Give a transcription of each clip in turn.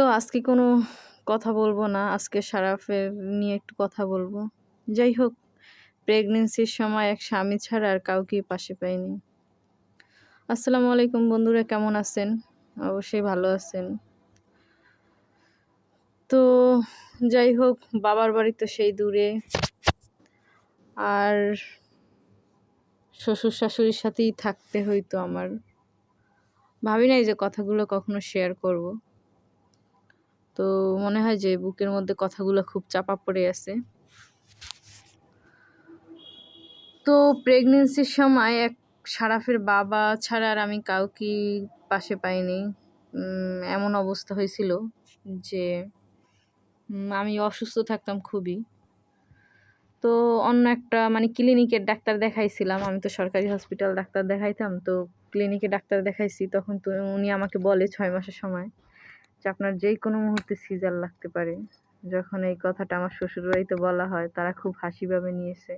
তো আজকে কোনো কথা বলব না। আজকে সারাফের নিয়ে একটু কথা বলব। যাই হোক প্রেগনেন্সির সময় এক স্বামী ছাড়া আর কাউকেই পাশে পাইনি। আসসালামু আলাইকুম বন্ধুরা, কেমন আছেন? অবশ্যই ভালো আছেন। তো যাই হোক, বাবার বাড়ি তো সেই দূরে। আর শ্বশুর শাশুড়ির সাথেই থাকতে হইতো আমার। ভাবি নাই যে কথাগুলো কখনো শেয়ার করব। তো মনে হয় যে বুকের মধ্যে কথাগুলো খুব চাপা পড়ে আছে। তো প্রেগনেন্সির সময় এক সারাফের বাবা ছাড়া আর আমি কাউকে পাশে পাইনি। এমন অবস্থা হয়েছিল যে আমি অসুস্থ থাকতাম খুবই। তো অন্য একটা মানে ক্লিনিকের ডাক্তার দেখাইছিলাম। আমি তো সরকারি হসপিটাল ডাক্তার দেখাইতাম, তো ক্লিনিকে ডাক্তার দেখাইছি, তখন তো উনি আমাকে বলে ছয় মাসের সময়। যে আপনার যেই কোনো মুহূর্তে সিজার লাগতে পারে। যখন এই কথাটা আমার শ্বশুরবাড়িতে বলা হয়, তারা খুব হাসিভাবে নিয়েছে।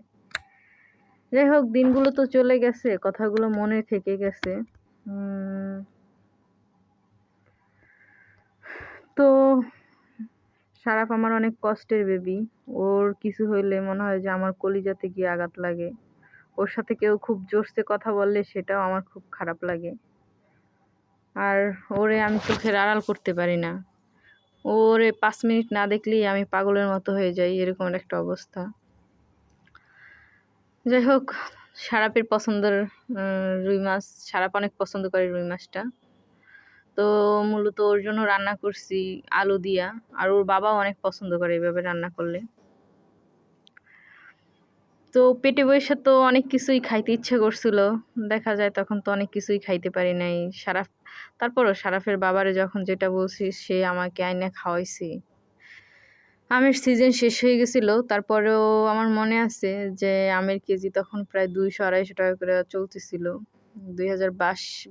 যাই হোক, দিনগুলো তো চলে গেছে, কথাগুলো মনে থেকে গেছে। তো সারাপ আমার অনেক কষ্টের বেবি। ওর কিছু হইলে মনে হয় যে আমার কলিজাতে গিয়ে আঘাত লাগে। ওর সাথে কেউ খুব জোরসে কথা বললে সেটাও আমার খুব খারাপ লাগে। আর ওরে আমি চোখের আড়াল করতে পারি না। ওরে পাঁচ মিনিট না দেখলেই আমি পাগলের মতো হয়ে যাই, এরকম একটা অবস্থা। যাই হোক, সারাপের পছন্দের রুই মাছ, সারাপ অনেক পছন্দ করে রুই মাছটা। তো মূলত ওর জন্য রান্না করছি আলু দিয়া, আর ওর বাবাও অনেক পছন্দ করে এভাবে রান্না করলে। তো পেটে বসে তো অনেক কিছুই খাইতে ইচ্ছে করছিল। দেখা যায় তখন তো অনেক কিছুই খাইতে পারি নাই। সারাফ, তারপরও সারাফের বাবারে যখন যেটা বলছি, সে আমাকে আইনে খাওয়াইছি। আমের সিজন শেষ হয়ে গেছিল। তারপরেও আমার মনে আছে যে, আমের কেজি তখন প্রায় দুইশো আড়াইশো টাকা করে চলতেছিল। দুই হাজার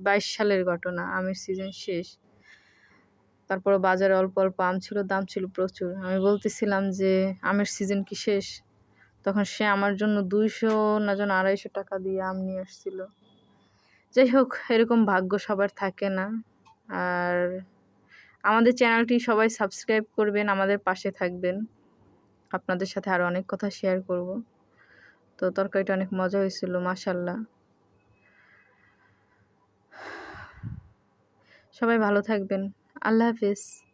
বাইশ সালের ঘটনা, আমের সিজন শেষ। তারপরে বাজারে অল্প অল্প আম ছিল, দাম ছিল প্রচুর। আমি বলতেছিলাম যে, আমের সিজন কি শেষ? তখন সে আমার জন্য দুইশো না যেন আড়াইশো টাকা দিয়ে আম নিয়ে আসছিল। যাই হোক, এরকম ভাগ্য সবার থাকে না। আর আমাদের চ্যানেলটি সবাই সাবস্ক্রাইব করবেন, আমাদের পাশে থাকবেন। আপনাদের সাথে আরও অনেক কথা শেয়ার করব। তো তরকারিটা অনেক মজা হয়েছিল মাসাল্লাহ সবাই ভালো থাকবেন। আল্লাহ হাফিজ।